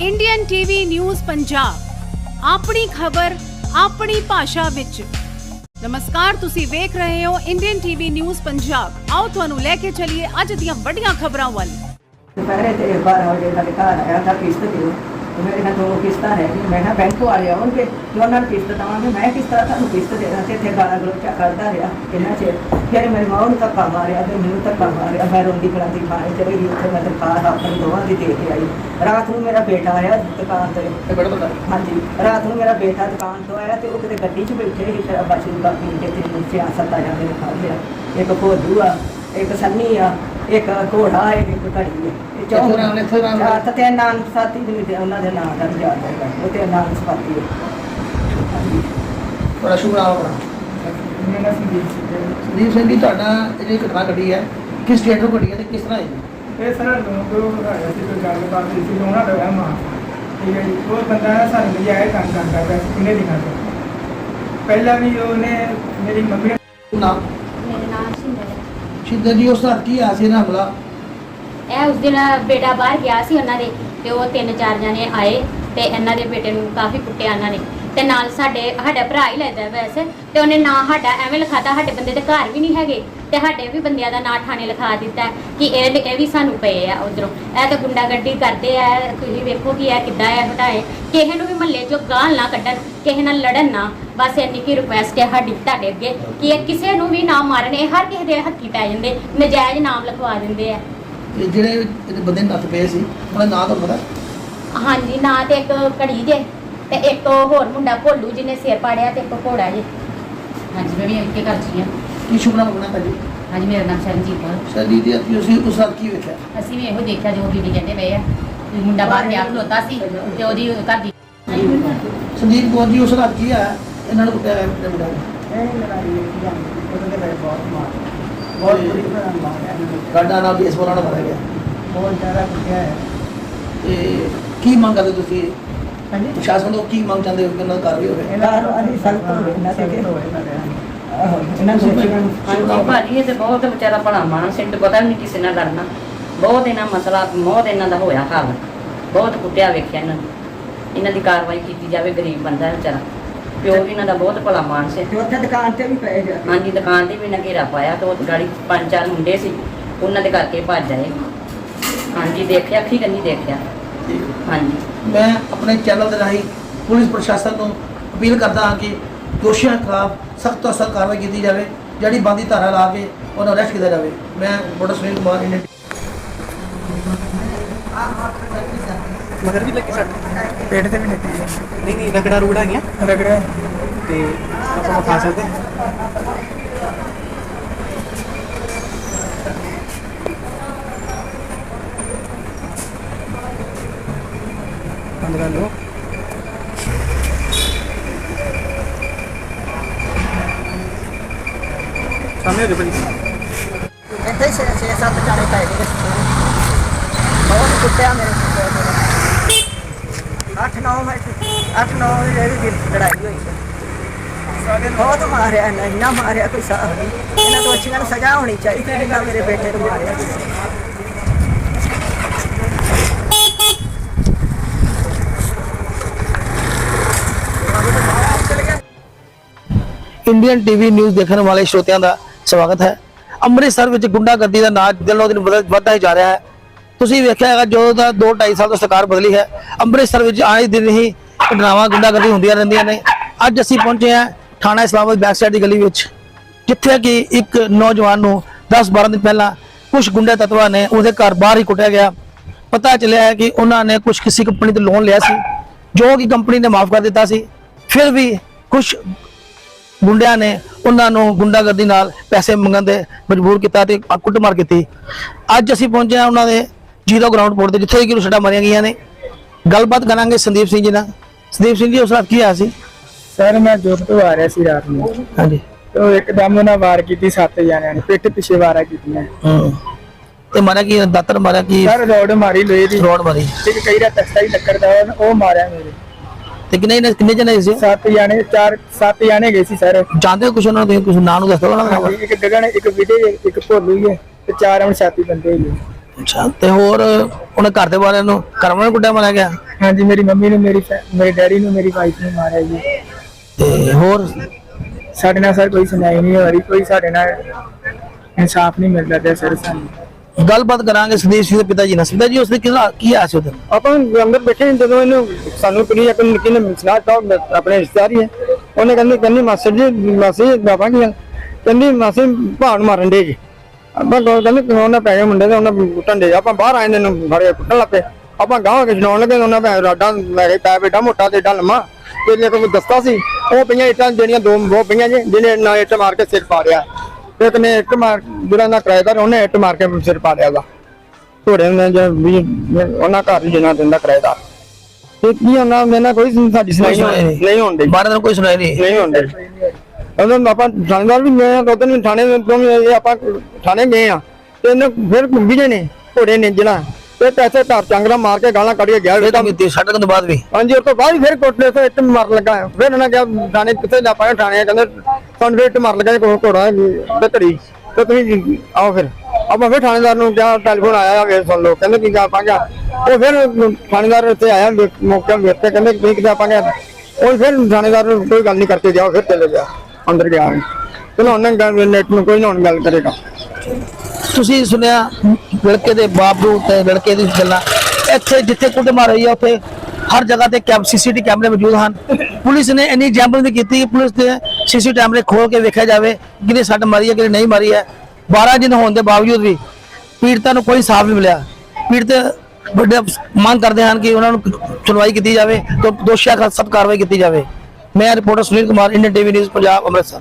Indian TV news Punjab ਆਪਣੀ ਖਬਰ, ਆਪਣੀ ਭਾਸ਼ਾ ਵਿੱਚ। ਨਮਸਕਾਰ, ਤੁਸੀਂ ਵੇਖ ਰਹੇ ਹੋ ਇੰਡੀਅਨ ਟੀਵੀ ਨਿਊਜ਼ ਪੰਜਾਬ ਆਓ ਤੁਹਾਨੂੰ ਲੈ ਕੇ ਚੱਲੀਏ ਅੱਜ ਦੀਆਂ ਵੱਡੀਆਂ ਖਬਰਾਂ ਵੱਲ। ਦੁਪਹਿਰੇ ਤੇ 12 ਵਜੇ ਦਾ ਘਰ ਆਇਆ ਤਾਂ ਕਿਸ਼ਤ ਦਿਓ। ਤੇ ਮੇਰੇ ਨਾਲ ਦੋ ਕਿਸ਼ਤਾਂ ਰਹਿ ਗਈਆਂ ਮੈਂ ਕਿਹਾ ਬੈਂਕ ਵਾਲੇ ਆਉਣਗੇ ਤੇ ਉਹਨਾਂ ਨੂੰ ਕਿਸ਼ਤ ਦਵਾਂਗੇ। ਮੈਂ ਕਿਸ ਤਰ੍ਹਾਂ ਤੁਹਾਨੂੰ ਕਿਸ਼ਤ ਦੇਣਾ ਤੇ ਇੱਥੇ ਗਾਲਾਂ ਗਲੋਚਾ ਕਰਦਾ ਰਿਹਾ ਕਿੰਨਾ ਚਿਰ। ਫਿਰ ਮੇਰੀ ਮਾਂ ਨੂੰ ਧੱਕਾ ਮਾਰਿਆ ਤੇ ਮੈਨੂੰ ਧੱਕਾ ਮਾਰਿਆ। ਮੈਂ ਰੋਂਦੀ ਖਲਾਂਦੀ ਥਾਣੇ ਚਲੀ ਗਈ। ਉੱਥੇ ਮੈਂ ਦਰਖਾਸਤ ਆਪਣੀ ਦੋਵਾਂ ਦੀ ਦੇ ਕੇ ਆਈ। ਰਾਤ ਨੂੰ ਮੇਰਾ ਬੇਟਾ ਆਇਆ ਦੁਕਾਨ ਤੇ। ਹਾਂਜੀ। ਰਾਤ ਨੂੰ ਮੇਰਾ ਬੇਟਾ ਦੁਕਾਨ ਤੋਂ ਆਇਆ ਤੇ ਉਹ ਕਿਤੇ ਗੱਡੀ 'ਚ ਬੈਠੇ ਸੀ। ਸ਼ਰਾਬਾ ਸ਼ੁਰੂ ਪੀ ਕੇ ਤੇ ਨੀਚੇ ਆ ਸੱਤਾ ਜਾਂਦੇ ਨੇ ਖਾ ਲਿਆ ਇੱਕ ਭੋਲੂ ਆ ਇੱਕ ਸੰਨੀ ਆ ਇੱਕ ਘੋੜਾ ਇੱਕ ਇੱਕ ਘੜੀ। ਹੈ ਇਹ ਚੌਂ ਇੱਥੋਂ ਨਾਮ- ਇੱਥੋਂ ਨਾਮ- ਚਾਰ ਤਾਂ ਤੇ ਨਾਮ ਸਾਥੀ ਦੇ ਵਿੱਚ ਉਹਨਾਂ ਦੇ ਨਾਮ ਦਾ ਵੀ ਯਾਦ ਹੈਗਾ ਉਹ ਤੇ ਨਾਮ ਸਪਾਤੀ ਹੈ ਹਾਂਜੀ ਬੜਾ ਸ਼ੁਭ ਨਾਮ ਆਪਣਾ। ਮੇਰਾ ਸੰਦੀਪ ਸਿੰਘ ਸੰਦੀਪ ਸਿੰਘ ਜੀ ਤੁਹਾਡਾ ਜਿਹੜੀ ਘਟਨਾ ਘਟੀ ਹੈ ਕਿਸ ਸਟੇਟ ਤੋਂ ਘਟੀ ਹੈ ਤੇ ਕਿਸ ਤਰ੍ਹਾਂ ਹੈ ਇਹ ਸਾਰਾ ਲੋਕ ਹੈਗਾ ਸੀ ਕੋਈ ਗੱਲਬਾਤ ਸੀ ਸੀ ਉਹਨਾਂ ਦਾ ਵਹਿਮ ਆ ਠੀਕ ਹੈ ਜੀ ਉਹ ਬੰਦਾ ਨਾ ਸਾਨੂੰ ਕਰਦਾ ਪਿਆ ਸੀ ਕਿੰਨੇ ਦਿਨਾਂ ਤੋਂ। ਪਹਿਲਾਂ ਵੀ ਉਹਨੇ ਮੇਰੀ ਮੰਮੀ ਨੇ ਨਾਮ? ਮੇਰਾ ਨਾਮ ਸਿੰਦਰ। ਹੈ ਸ਼ਿੰਦਰ ਜੀ, ਉਸ ਰਾਤ ਕੀ ਆ ਸੀ ਨਾ ਹਮਲਾ? ਇਹ ਉਸ ਦਿਨ ਬੇਟਾ ਬਾਹਰ ਗਿਆ ਸੀ ਉਹਨਾਂ ਦੇ ਤੇ ਉਹ ਤਿੰਨ ਚਾਰ ਜਣੇ ਆਏ ਤੇ ਇਹਨਾਂ ਦੇ ਬੇਟੇ ਨੂੰ ਕਾਫੀ ਕੁੱਟਿਆ ਇਹਨਾਂ ਨੇ। ਤੇ ਨਾਲ ਸਾਡੇ, ਸਾਡਾ ਭਰਾ ਹੀ ਲੱਗਦਾ ਵੈਸੇ ਤੇ ਉਹਨੇ ਨਾ ਸਾਡਾ ਐਵੇਂ ਲਿਖਾਤਾ, ਸਾਡੇ ਬੰਦੇ ਦੇ ਘਰ ਵੀ ਨਹੀਂ ਹੈਗੇ। ਤੇ ਸਾਡੇ ਵੀ ਬੰਦਿਆਂ ਦਾ ਨਾਂ ਥਾਣੇ ਲਿਖਾ ਦਿੱਤਾ ਕਿ ਇਹ ਇਹ ਵੀ ਸਾਨੂੰ ਪਏ ਆ ਉਧਰੋਂ। ਇਹ ਤਾਂ ਗੁੰਡਾਗਰਦੀ ਕਰਦੇ ਆ ਤੁਸੀਂ ਵੇਖੋ ਕਿ ਇਹ ਕਿੱਦਾਂ ਹੈ ਹਟਾਏ। ਕਿਸੇ ਨੂੰ ਵੀ ਮਹੱਲੇ 'ਚੋਂ ਗਾਲ ਨਾ ਕੱਢਣ ਕਿਸੇ ਨਾਲ ਲੜਨ ਨਾ। ਬਸ ਇੰਨੀ ਕੀ ਰਿਕੁਐਸਟ ਹੈ ਸਾਡੀ ਤੁਹਾਡੇ ਅੱਗੇ ਕਿ ਇਹ ਕਿਸੇ ਨੂੰ ਵੀ ਨਾ ਮਾਰਨ ਇਹ ਹਰ ਕਿਸੇ ਦੇ ਹੱਥੀ ਪੈ ਜਾਂਦੇ ਨਜਾਇਜ਼ ਨਾਮ ਲਿਖਵਾ ਦਿੰਦੇ ਆ। ਤੇ ਜਿਹੜੇ ਇਹਦੇ ਬੰਦੇ ਨੱਥ ਪਏ ਸੀ ਉਹਨਾਂ ਦਾ ਨਾਂ ਤੁਹਾਨੂੰ ਪਤਾ? ਹਾਂਜੀ ਨਾ ਤੇ ਇੱਕ ਘੜੀ ਜੇ ਤੇ ਇੱਕ ਹੋਰ ਮੁੰਡਾ ਭੋਲੂ ਜਿਹਨੇ ਸਿਰ ਪਾੜਿਆ ਤੇ ਇੱਕ ਘੋੜਾ ਜੇ। ਹਾਂਜੀ ਮੈਂ ਵੀ ਇੱਕੇ ਘਰ 'ਚ ਹੀ ਹਾਂ ਕੀ ਸ਼ੁਭ ਨਾਮ ਆਪਣਾ ਭਾਜੀ ਹਾਂਜੀ ਮੇਰਾ ਨਾਮ ਸ਼ਰਨਜੀਤ ਕੌਰ। ਸਰਦੀ ਦੀ ਤੁਸੀਂ ਉਸ ਰਾਤ ਕੀ ਵੇਖਿਆ? ਅਸੀਂ ਵੀ ਇਹੋ ਦੇਖਿਆ ਜੋ ਬੀਬੀ ਕਹਿੰਦੇ ਪਏ ਆ। ਵੀ ਮੁੰਡਾ ਬਾਹਰ ਗਿਆ ਖਲੋਤਾ ਸੀ ਤੇ ਉਹਦੀ ਘਰ ਦੀ ਸੰਦੀਪ ਕੌਰ ਜੀ ਉਸ ਰਾਤ ਕੀ ਆ? ਇਹਨਾਂ ਨੂੰ ਕੁੱਟਿਆ ਗਿਆ ਮੁੰਡਾ ਨੂੰ। ਇਹ ਲੜਾਈ ਵੇਖੀ ਜਾਂਦੀ ਉਹਦੇ ਤੇ ਬਹੁਤ ਮਾਰ ਬਹੁਤ ਬੁਰੀ ਤਰ੍ਹਾਂ ਮਾਰਿਆ ਇਹਨਾਂ ਨੇ। ਗਾਡਾ ਨਾਲ ਨਾਲ ਮਾਰਿਆ ਗਿਆ। ਬਹੁਤ ਜ਼ਿਆਦਾ ਕੁੱਟਿਆ ਹੈ ਤੇ ਕੀ ਮੰਗ ਕਰਦੇ ਤੁਸੀਂ? ਹਾਂਜੀ? ਪ੍ਰਸ਼ਾਸਨ ਤੋਂ ਕੀ ਮੰਗ ਚਾਹੁੰਦੇ ਹੋ ਕਿ ਉਹਨਾਂ ਦਾ ਕਾਰਵਾਈ ਹੋਵੇ? ਇਹਨਾਂ ਨੂੰ ਅਸੀਂ ਸਖਤ ਹੋਵੇ ਇਹਨਾਂ ਤੇ ਕਿ ਆਹੋ ਇਹਨਾਂ ਨੂੰ ਦੋਸ਼ੀਆਂ ਨੂੰ ਹਾਂਜੀ। ਭਾਜੀ ਇਹ ਤੇ ਬਹੁਤ ਵਿਚਾਰਾ ਭਲਾ ਮਾਨਸ ਸਿੰਟ ਪਤਾ ਵੀ ਨਹੀਂ ਕਿਸੇ ਨਾਲ ਲੜਨਾ। ਬਹੁਤ ਇਹਨਾਂ ਮਸਲਾ ਬਹੁਤ ਇਹਨਾਂ ਦਾ ਹੋਇਆ ਹਾਲ। ਬਹੁਤ ਕੁੱਟਿਆ ਵੇਖਿਆ ਇਹਨਾਂ ਨੂੰ। ਇਹਨਾਂ ਦੀ ਕਾਰਵਾਈ ਕੀਤੀ ਜਾਵੇ ਗਰੀਬ ਬੰਦਾ ਹੈ ਵਿਚਾਰਾ। ਪਿਓ ਵੀ ਇਹਨਾਂ ਦਾ ਬਹੁਤ ਭਲਾ ਮਾਨਸ ਹੈ ਤੇ ਉੱਥੇ ਦੁਕਾਨ ਤੇ ਵੀ ਪਏ ਜਾ ਕੇ। ਹਾਂਜੀ ਦੁਕਾਨ ਤੇ ਵੀ ਇਹਨਾਂ ਘੇਰਾ ਪਾਇਆ ਤੇ ਉਹ ਗਾੜੀ ਪੰਜ ਚਾਰ ਮੁੰਡੇ ਸੀ। ਉਹਨਾਂ ਦੇ ਕਰਕੇ ਭੱਜ ਆਏ। ਹਾਂਜੀ ਦੇਖਿਆ ਅੱਖੀ ਕੰਨੀ ਦੇਖਿਆ। ਠੀਕ ਹੈ। ਹਾਂਜੀ। ਮੈਂ ਆਪਣੇ ਚੈਨਲ ਦੇ ਰਾਹੀਂ ਪੁਲਿਸ ਪ੍ਰਸ਼ਾਸਨ ਨੂੰ ਅਪੀਲ ਕਰਦਾ ਹਾਂ ਕਿ ਦੋਸ਼ੀਆਂ ਖਿਲਾਫ ਸਖਤ ਤੋਂ ਸਖਤ ਕਾਰਵਾਈ ਕੀਤੀ ਜਾਵੇ ਜਿਹੜੀ ਬੰਦੀ ਧਾਰਾ ਲਾ ਕੇ ਉਹਨਾਂ ਅਰੈਸਟ ਕੀਤਾ ਜਾਵੇ। ਮੈਂ ਬੜਾ ਸੁਨੀਲ ਕੁਮਾਰ ਇੰਡੀਅਨ ਮਗਰ ਵੀ ਲੱਗੀ ਸੱਟ? ਪੇਟ ਤੇ ਵੀ ਲੱਗੀ ਨਹੀਂ ਨਹੀਂ ਰਗੜਾ ਰੂੜਾ ਹੈਗੀਆਂ ਰਗੜਾ ਤੇ ਆਪਾਂ ਖਾ ਸਕਦੇ ਬੰਦ ਕਰ ਸਾਹਮਣੇ ਹੋ ਜਾ ਭਾਜੀ। ਇੱਥੇ ਛੇ ਛੇ ਸੱਤ ਜਾਣੇ ਪੈ ਗਏ। ਬਹੁਤ ਕੁੱਟਿਆ ਮੇਰੇ ਅੱਠ ਨੌ ਮੈਂ ਅੱਠ ਨੌ ਜਿਹੜੀ ਦੀ ਲੜਾਈ ਹੋਈ ਹੈ। ਬਹੁਤ ਮਾਰਿਆ ਇਹਨਾਂ ਇੰਨਾ ਮਾਰਿਆ ਕੋਈ ਹਿਸਾਬ ਨਹੀਂ। ਇਹਨਾਂ ਦੋਸ਼ੀਆਂ ਨੂੰ ਸਜ਼ਾ ਹੋਣੀ ਚਾਹੀਦੀ ਜਿੰਨਾ ਮੇਰੇ ਬੇਟੇ ਨੂੰ ਮਾਰਿਆ। ਇੰਡੀਅਨ ਟੀਵੀ ਨਿਊਜ਼ ਦੇਖਣ ਵਾਲੇ ਸਰੋਤਿਆਂ ਦਾ ਸਵਾਗਤ ਹੈ। ਅੰਮ੍ਰਿਤਸਰ ਵਿੱਚ ਗੁੰਡਾਗਰਦੀ ਦਾ ਨਾਚ ਦਿਨੋਂ ਦਿਨ ਵਧਦਾ ਵੱਧਦਾ ਹੀ ਜਾ ਰਿਹਾ ਹੈ। ਤੁਸੀਂ ਵੇਖਿਆ ਹੈਗਾ, ਜਦੋਂ ਦਾ 2 2.5 ਸਾਲ ਤੋਂ ਸਰਕਾਰ ਬਦਲੀ ਹੈ, ਅੰਮ੍ਰਿਤਸਰ ਵਿੱਚ ਆਏ ਦਿਨ ਹੀ ਘਟਨਾਵਾਂ, ਗੁੰਡਾਗਰਦੀ ਹੁੰਦੀਆਂ ਰਹਿੰਦੀਆਂ ਨੇ। ਅੱਜ ਅਸੀਂ ਪਹੁੰਚੇ ਹਾਂ ਥਾਣਾ ਇਸਲਾਮਾਬਾਦ ਬੈਕ ਸਾਈਡ ਦੀ ਗਲੀ ਵਿੱਚ, ਜਿੱਥੇ ਕਿ ਇੱਕ ਨੌਜਵਾਨ ਨੂੰ 10 12 ਦਿਨ ਪਹਿਲਾਂ ਕੁਝ ਗੁੰਡੇ ਤੱਤਵਾਂ ਨੇ ਉਹਦੇ ਘਰ ਬਾਹਰ ਹੀ ਕੁੱਟਿਆ ਗਿਆ। ਪਤਾ ਚੱਲਿਆ ਹੈ ਕਿ ਉਹਨਾਂ ਨੇ ਕੁਝ ਕਿਸੇ ਕੰਪਨੀ ਤੋਂ ਲੋਨ ਲਿਆ ਸੀ, ਜੋ ਕਿ ਕੰਪਨੀ ਨੇ ਮਾਫ ਕਰ ਦਿੱਤਾ ਸੀ। ਫਿਰ ਵੀ ਕੁਝ ਗੁੰਡਿਆਂ ਨੇ ਉਹਨਾਂ ਨੂੰ ਗੁੰਡਾਗਰਦੀ ਨਾਲ ਪੈਸੇ ਮੰਗਣ ਦੇ ਮਜਬੂਰ ਕੀਤਾ ਤੇ ਆ ਕੁੱਟਮਾਰ ਕੀਤੀ। ਅੱਜ ਅਸੀਂ ਪਹੁੰਚੇ ਹਾਂ ਉਹਨਾਂ ਦੇ ਜੀਰੋ ਗਰਾਊਂਡ ਪੋਰਟ ਤੇ ਜਿੱਥੇ ਕਿ ਸੱਟਾਂ ਮਾਰੀਆਂ ਗਈਆਂ ਨੇ। ਗੱਲਬਾਤ ਕਰਾਂਗੇ ਸੰਦੀਪ ਸਿੰਘ ਜੀ ਨਾਲ। ਸੰਦੀਪ ਸਿੰਘ ਜੀ ਉਸ ਰਾਤ ਕੀ ਆਇਆ ਸੀ? ਸਰ ਮੈਂ ਜੋਬ ਤੋਂ ਆ ਰਿਹਾ ਸੀ ਰਾਤ ਨੂੰ। ਹਾਂਜੀ। ਤੇ ਇੱਕਦਮ ਉਹਨਾਂ ਵਾਰ ਕੀਤੀ ਸੱਤ ਜਣਿਆਂ ਨੇ ਪਿੱਠ ਪਿੱਛੇ ਵਾਰਾ ਕੀਤੀਆਂ। ਹੂੰ। ਤੇ ਮਾਰਿਆ ਕੀ ਦਾਤਰ ਮਾਰਿਆ ਕੀ? ਸਰ ਰੋਡ ਮਾਰੀ ਲੋਹੇ ਦੀ। ਰੋਡ ਮਾਰੀ। ਇੱਕ ਕਈ ਦਾ ਤਖਤਾ ਹੀ ਲੱਕੜ ਦਾ ਉਹ ਮਾਰਿਆ ਮੇਰੇ। ਤੇ ਕਿੰਨੇ ਜਣੇ- ਕਿੰਨੇ ਜਣੇ ਸੀ? ਸੱਤ ਜਾਣੇ ਚਾਰ ਸੱਤ ਜਾਣੇ ਗਏ ਸੀ ਸਰ। ਜਾਣਦੇ ਹੋ ਕੁਛ ਉਹਨਾਂ ਨੂੰ? ਕੁਛ ਨਾਂ ਨੂੰ ਦੱਸੋ ਉਹਨਾਂ ਦਾ ਇੱਕ ਗਗਨ ਇੱਕ ਵਿਜੇ ਇੱਕ ਭੋਲੂ ਹੀ ਤੇ ਚਾਰ ਹਮ ਸਾਥੀ ਬੰਦੇ ਹੀ ਅੱਛਾ ਤੇ ਹੋਰ ਉਹਨੇ ਘਰ ਦੇ ਵਾਲਿਆਂ ਨੂੰ ਵਾਲਿਆਂ ਨੂੰ ਕੁੱਟਿਆ ਮਾਰਿਆ ਗਿਆ? ਹਾਂਜੀ ਮੇਰੀ ਮੰਮੀ ਨੂੰ ਮੇਰੀ ਮੇਰੇ ਡੈਡੀ ਨੂੰ ਮੇਰੀ ਵਾਈਫ ਨੂੰ ਮਾਰਿਆ ਜੀ। ਤੇ ਹੋਰ? ਸਾਡੇ ਨਾਲ ਸਰ ਕੋਈ ਸੁਣਾਈ ਨਹੀਂ ਹੋ ਰਹੀ ਕੋਈ ਸਾਡੇ ਨਾਲ ਇਨਸਾਫ ਨਹੀਂ ਮਿਲਦਾ ਤੇ ਸਰ ਸਾਨੂੰ। ਗੱਲਬਾਤ ਕਰਾਂਗੇ ਸੰਦੀਪ ਸਿੰਘ ਦੇ ਪਿਤਾ ਜੀ ਨਾਲ। ਸੰਦੀਪ ਜੀ ਉਸਨੇ ਕਿਹਦਾ ਕੀ ਆਇਆ ਸੀ ਆਪਾਂ ਅੰਦਰ ਬੈਠੇ ਜਦੋਂ ਇਹਨੂੰ ਸਾਨੂੰ ਕੁੜੀ ਇੱਕ ਨਿੱਕੀ ਨੇ ਸਲਾਹ ਤਾਂ ਆਪਣੇ ਰਿਸ਼ਤੇਦਾਰੀ ਹੈ। ਉਹਨੇ ਕਹਿੰਦੀ ਕਹਿੰਦੀ ਮਾਸਟਰ ਜੀ, ਮਾਸੀ ਬਾਬਾ ਕੀ ਕਹਿੰਦੀ ਮਾਸੀ, ਭਾਣ ਮਾਰਨ ਦੇ ਜੀ। ਆਪਾਂ ਕੋਲ ਕਹਿੰਦੇ ਉਹਨਾਂ ਪੈ ਗਏ ਮੁੰਡੇ ਤੇ, ਉਹਨਾਂ ਕੁੱਟਣ ਦੇ। ਆਪਾਂ ਬਾਹਰ ਆਏ ਨੇ ਨੂੰ ਫੜ ਕੇ ਕੁੱਟਣ ਲੱਪੇ ਆਪਾਂ ਗਾਂਹ ਕੇ ਛਡਾਉਣ ਲੱਗੇ, ਉਹਨਾਂ ਪੈ ਰਾਡਾ ਮੇਰੇ ਪੈ ਬੇਟਾ ਮੋਟਾ ਤੇ ਏਡਾ ਲੰਮਾ। ਤੇ ਜੇ ਕੋਈ ਦਸਤਾ ਸੀ, ਉਹ ਪਈਆਂ ਇੱਟਾਂ ਜਿਹੜੀਆਂ ਦੋ ਉਹ ਪਈਆਂ ਜੀ, ਜਿਹਨੇ ਨਾ ਇੱਟ ਮਾਰ ਕੇ ਸਿਰ ਪਾ ਪਾੜਿਆ ਇੱਕ ਨੇ ਇੱਟ ਮਾਰ ਜਿਹੜਾ ਨਾ ਕਿਰਾਏਦਾਰ ਉਹਨੇ ਇੱਟ ਮਾਰ ਕੇ ਸਿਰ ਪਾੜਿਆ ਉਹਦਾ ਘੋੜੇ ਨੇ ਜਾਂ ਵੀ ਉਹਨਾਂ ਘਰ ਹੀ ਜਿੰਨਾ ਦਿੰਦਾ ਕਿਰਾਏਦਾਰ ਤੇ ਕੀ ਉਹਨਾਂ ਮੇਰੇ ਨਾਲ ਕੋਈ ਸਾਡੀ ਸੁਣਾਈ ਨਹੀਂ। ਨਹੀਂ ਹੁੰਦੀ। ਬਾਰਾਂ ਦਿਨ ਕੋਈ ਸੁਣਾਈ ਨਹੀਂ। ਨਹੀਂ ਹੁੰਦੇ। ਉਹਨਾਂ ਆਪਾਂ ਥਾਣੇਦਾਰ ਵੀ ਮੈਂ ਦੋ ਦਿਨ ਥਾਣੇ ਤੋਂ ਵੀ ਆਪਾਂ ਥਾਣੇ ਗਏ ਆ। ਤੇ ਇਹਨੇ ਫਿਰ ਘੁੰਮੀ ਨੇ ਘੋੜੇ ਨੇ ਜਿਹੜਾ। ਤੇ ਪੈਸੇ ਘਰ ਚੰਗਰਾ ਮਾਰ ਕੇ ਗਾਲਾਂ ਕੱਢ ਕੇ ਗਿਆ। ਇਹ ਤਾਂ ਕੀਤੀ ਛੱਡ ਤੋਂ ਬਾਅਦ ਵੀ। ਹਾਂਜੀ ਉਸ ਤੋਂ ਬਾਅਦ ਫਿਰ ਕੋਟਲੇ ਤੋਂ ਇੱਟ ਮਾਰਨ ਲੱਗਾ। ਫਿਰ ਉਹਨਾਂ ਕਿਹਾ ਥਾਣੇ ਕਿੱਥੇ ਜਾ ਪਾਇਆ ਥਾਣੇ ਕਹਿੰਦੇ ਸਾਨੂੰ ਫਿਰ ਇੱਟ ਕੋਈ ਘੋੜਾ ਤੇ ਧੜੀ ਤੇ ਤੁਸੀਂ ਆਓ ਫਿਰ। ਆਪਾਂ ਫਿਰ ਥਾਣੇਦਾਰ ਨੂੰ ਕਿਹਾ ਟੈਲੀਫੋਨ ਆਇਆ ਵੇ ਸੁਣ ਲਓ, ਕਹਿੰਦੇ ਕੀ ਆਪਾਂ ਉਹ ਫਿਰ ਥਾਣੇਦਾਰ ਉੱਥੇ ਆਇਆ ਵੇਖ- ਵੇਖ ਕੇ ਕਹਿੰਦੇ ਤੁਸੀਂ ਕਿੱਥੇ ਉਹ ਫਿਰ ਥਾਣੇਦਾਰ ਨੂੰ ਕੋਈ ਗੱਲ ਨਹੀਂ ਕਰਕੇ ਗਿਆ ਫਿਰ ਚਲੇ ਗਿਆ ਅੰਦਰ ਗਿਆ ਚਲੋ ਉਹਨਾਂ ਗੱਲ ਨੈਟ ਨੂੰ ਕੋਈ ਨਾ ਹੁਣ ਗੱਲ ਕਰੇਗਾ। ਤੁਸੀਂ ਸੁਣਿਆ, ਲੜਕੇ ਦੇ ਬਾਪ ਨੂੰ ਤੇ ਲੜਕੇ ਦੀ ਗੱਲਾਂ। ਇੱਥੇ ਜਿੱਥੇ ਕੁੱਟ ਮਾਰ ਰਹੀ ਉੱਥੇ ਹਰ ਜਗ੍ਹਾ ਤੇ ਕੈਮ ਸੀਸੀਟੀ ਕੈਮਰੇ ਮੌਜੂਦ ਹਨ। ਪੁਲਿਸ ਨੇ ਇੰਨੀ ਜੈਂਬਲ ਵੀ ਕੀਤੀ ਕਿ ਪੁਲਿਸ ਦੇ ਸੀਸੀਟੀ ਕੈਮਰੇ ਖੋਲ ਕੇ ਵੇਖਿਆ ਜਾਵੇ ਕਿਹਨੇ ਸੱਟ ਮਾਰੀ ਹੈ, ਕਿਹਨੇ ਨਹੀਂ ਮਾਰੀ ਹੈ। 12 ਦਿਨ ਹੋਣ ਦੇ ਬਾਵਜੂਦ ਵੀ ਪੀੜਤਾਂ ਨੂੰ ਕੋਈ ਸਾਫ਼ ਨਹੀਂ ਮਿਲਿਆ। ਪੀੜਤ ਵੱਡੇ ਮੰਗ ਕਰਦੇ ਹਨ ਕਿ ਉਹਨਾਂ ਨੂੰ ਸੁਣਵਾਈ ਕੀਤੀ ਜਾਵੇ, ਤੇ ਦੋਸ਼ੀਆਂ ਖਿਲਾਫ ਸਖਤ ਕਾਰਵਾਈ ਕੀਤੀ ਜਾਵੇ। ਮੈਂ reporter Sunil Kumar, Indian TV news, Punjab, Amritsar.